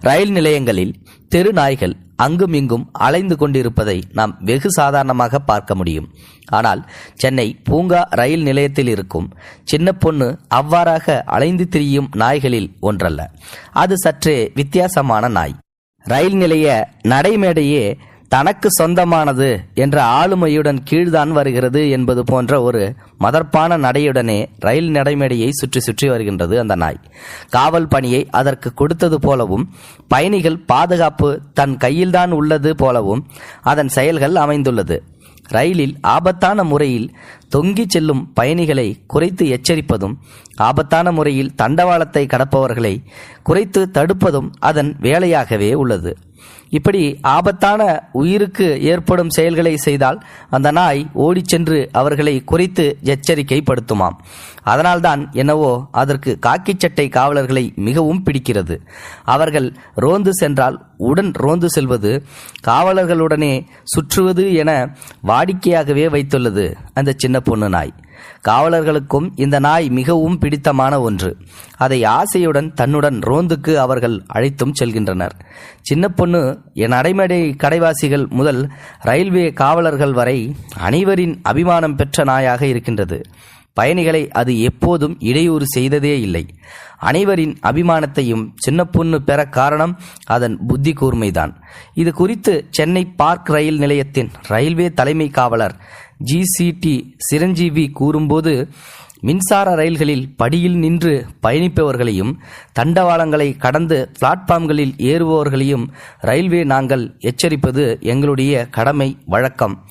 ரயில் நிலையங்களில் தெரு நாய்கள் அங்கும் இங்கும் அலைந்து கொண்டிருப்பதை நாம் வெகு சாதாரணமாக பார்க்க முடியும். ஆனால் சென்னை பூங்கா ரயில் நிலையத்தில் இருக்கும் சின்ன பொண்ணு அவ்வாறாக அலைந்து திரியும் நாய்களில் ஒன்றல்ல. அது சற்றே வித்தியாசமான நாய். ரயில் நிலைய நடைமேடையே தனக்கு சொந்தமானது என்ற ஆளுமையுடன் கீழ்தான் வருகிறது என்பது போன்ற ஒரு மதர்ப்பான நடையுடனே ரயில் நடைமேடையை சுற்றி சுற்றி வருகின்றது அந்த நாய். காவல் பணியை அதற்கு கொடுத்தது போலவும் பயணிகள் பாதுகாப்பு தன் கையில்தான் உள்ளது போலவும் அதன் செயல்கள் அமைந்துள்ளது. ரயிலில் ஆபத்தான முறையில் தொங்கிச் செல்லும் பயணிகளை குறைத்து எச்சரிப்பதும் ஆபத்தான முறையில் தண்டவாளத்தை கடப்பவர்களை குறைத்து தடுப்பதும் அதன் வேலையாகவே உள்ளது. இப்படி ஆபத்தான உயிருக்கு ஏற்படும் செயல்களை செய்தால் அந்த நாய் ஓடிச் சென்று அவர்களை குறைத்து எச்சரிக்கைப்படுத்துமாம். அதனால்தான் என்னவோ அதற்கு காக்கிச் சட்டை காவலர்களை மிகவும் பிடிக்கிறது. அவர்கள் ரோந்து சென்றால் உடன் ரோந்து செல்வது காவலர்களுடனே சுற்றுவது என வாடிக்கையாகவே வைத்துள்ளது. அந்த சின்ன பொண்ணு நாய். காவலர்களுக்கும் இந்த நாய் மிகவும் பிடித்தமான ஒன்று. அதை ஆசையுடன் தன்னுடன் ரோந்துக்கு அவர்கள் அழைத்தும் செல்கின்றனர். சின்ன பொண்ணு என் அடைமடை கடைவாசிகள் முதல் ரயில்வே காவலர்கள் வரை அனைவரின் அபிமானம் பெற்ற நாயாக இருக்கின்றது. பயணிகளை அது எப்போதும் இடையூறு செய்ததே இல்லை. அனைவரின் அபிமானத்தையும் சின்ன பொண்ணு பெற காரணம் அதன் புத்தி கூர்மைதான். இது குறித்து சென்னை பார்க் ரயில் நிலையத்தின் ரயில்வே தலைமை காவலர் ஜிசிடி சிரஞ்சீவி கூறும்போது மின்சார ரயில்களில் படியில் நின்று பயணிப்பவர்களையும் தண்டவாளங்களை கடந்து பிளாட்ஃபார்ம்களில் ஏறுபவர்களையும் ரயில்வே நாங்கள் எச்சரிப்பது எங்களுடைய கடமை வழக்கம்.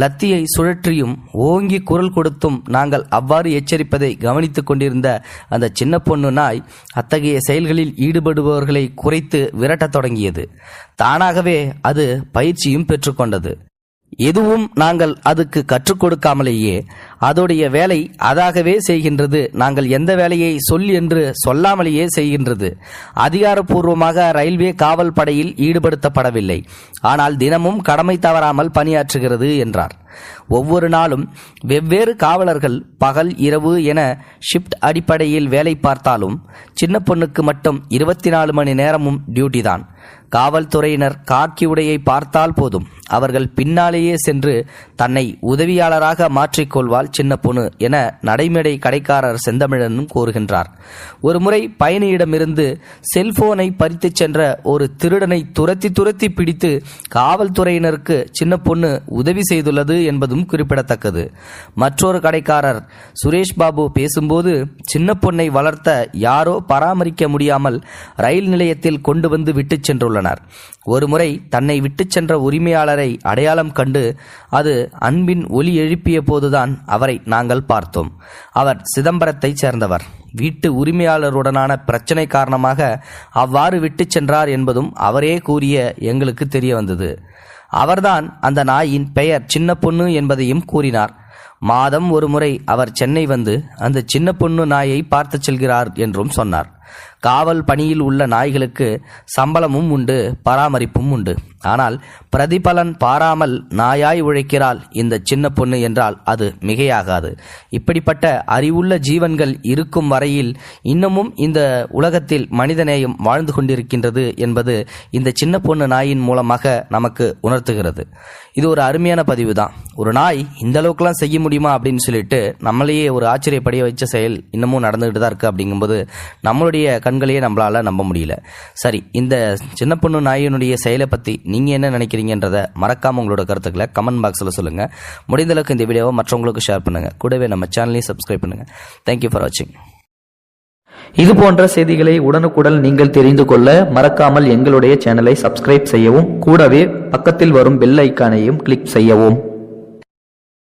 லத்தியை சுழற்றியும் ஓங்கி குரல் கொடுத்தும் நாங்கள் அவ்வாறு எச்சரிப்பதை கவனித்துக் கொண்டிருந்த அந்த சின்ன பொண்ணு நாய் அத்தகைய செயல்களில் ஈடுபடுபவர்களை குறைத்து விரட்டத் தொடங்கியது. தானாகவே அது பயிற்சியும் பெற்றுக்கொண்டது எதுவும் நாங்கள் அதுக்கு கற்றுக் கொடுக்காமலேயே அதோடைய வேலை அதாகவே செய்கின்றது. நாங்கள் எந்த வேலையை சொல் என்று சொல்லாமலேயே செய்கின்றது. அதிகாரப்பூர்வமாக ரயில்வே காவல் படையில் ஈடுபடுத்தப்படவில்லை. ஆனால் தினமும் கடமை தவறாமல் பணியாற்றுகிறது என்றார். ஒவ்வொரு நாளும் வெவ்வேறு காவலர்கள் பகல் இரவு என ஷிப்ட் அடிப்படையில் வேலை பார்த்தாலும் சின்ன பொண்ணுக்கு மட்டும் இருபத்தி நாலு மணி நேரமும் டியூட்டி தான் காவல்துறையினர் காக்கி உடையை பார்த்தால் போதும். அவர்கள் பின்னாலேயே சென்று தன்னை உதவியாளராக மாற்றிக்கொள்வாள் சின்ன பொண்ணு என நடைமேடை கடைக்காரர் செந்தமிழனும் கூறுகின்றார். ஒருமுறை பயணியிடமிருந்து செல்போனை பறித்துச் சென்ற ஒரு திருடனை துரத்தி துரத்தி பிடித்து காவல்துறையினருக்கு சின்ன பொண்ணு உதவி செய்துள்ளது என்பதும் குறிப்பிடத்தக்கது. மற்றொரு கடைக்காரர் சுரேஷ் பாபு பேசும்போது சின்ன பொண்ணை வளர்த்த யாரோ பராமரிக்க முடியாமல் ரயில் நிலையத்தில் கொண்டு வந்து விட்டுச் சென்றுள்ளனர். ஒருமுறை தன்னை விட்டுச் சென்ற உரிமையாளரை அடையாளம் கண்டு அது அன்பின் ஒலி எழுப்பிய போதுதான் அவரை நாங்கள் பார்த்தோம். அவர் சிதம்பரத்தைச் சேர்ந்தவர். வீட்டு உரிமையாளருடனான பிரச்சனை காரணமாக அவ்வாறு விட்டுச் சென்றார் என்பதும் அவரே கூறிய எங்களுக்கு தெரிய வந்தது அவர்தான் அந்த நாயின் பெயர் சின்ன பொண்ணு என்பதையும் கூறினார். மாதம் ஒரு முறை அவர் சென்னை வந்து அந்த சின்ன பொண்ணு நாயை பார்த்துச் செல்கிறார் என்றும் சொன்னார். காவல் பணியில் உள்ள நாய்களுக்கு சம்பளமும் உண்டு பராமரிப்பும் உண்டு. ஆனால் பிரதிபலன் பாராமல் நாயாய் உழைக்கிறாள் இந்த சின்ன பொண்ணு என்றால் அது மிகையாகாது. இப்படிப்பட்ட அறிவுள்ள ஜீவன்கள் இருக்கும் வரையில் இன்னமும் இந்த உலகத்தில் மனிதநேயம் வாழ்ந்து கொண்டிருக்கின்றது என்பது இந்த சின்ன பொண்ணு நாயின் மூலமாக நமக்கு உணர்த்துகிறது. இது ஒரு அருமையான பதிவு தான் ஒரு நாய் இந்த அளவுக்குலாம் செய்ய முடியும் முடியுமா அப்படின்னு சொல்லிட்டு நம்மளையே ஒரு ஆச்சரியப்படைய வச்ச செயல் இன்னமும் நடந்துகிட்டு தான் இருக்குது அப்படிங்கும்போது நம்மளுடைய கண்களையே நம்மளால் நம்ப முடியல. சரி இந்த சின்ன பொண்ணு நாயினுடைய செயலை பற்றி நீங்கள் என்ன நினைக்கிறீங்கன்றத மறக்காமல் உங்களோட கருத்துக்களை கமெண்ட் பாக்ஸில் சொல்லுங்கள் முடிந்த அளவுக்கு இந்த வீடியோவை மற்றவங்களுக்கு ஷேர் பண்ணுங்கள் கூடவே நம்ம சேனலையும் சப்ஸ்கிரைப் பண்ணுங்கள் தேங்க்யூ ஃபார் வாட்சிங் இது போன்ற செய்திகளை உடனுக்குடன் நீங்கள் தெரிந்து கொள்ள மறக்காமல் எங்களுடைய சேனலை சப்ஸ்கிரைப் செய்யவும் கூடவே பக்கத்தில் வரும் பெல் ஐக்கானையும் கிளிக் செய்யவும்.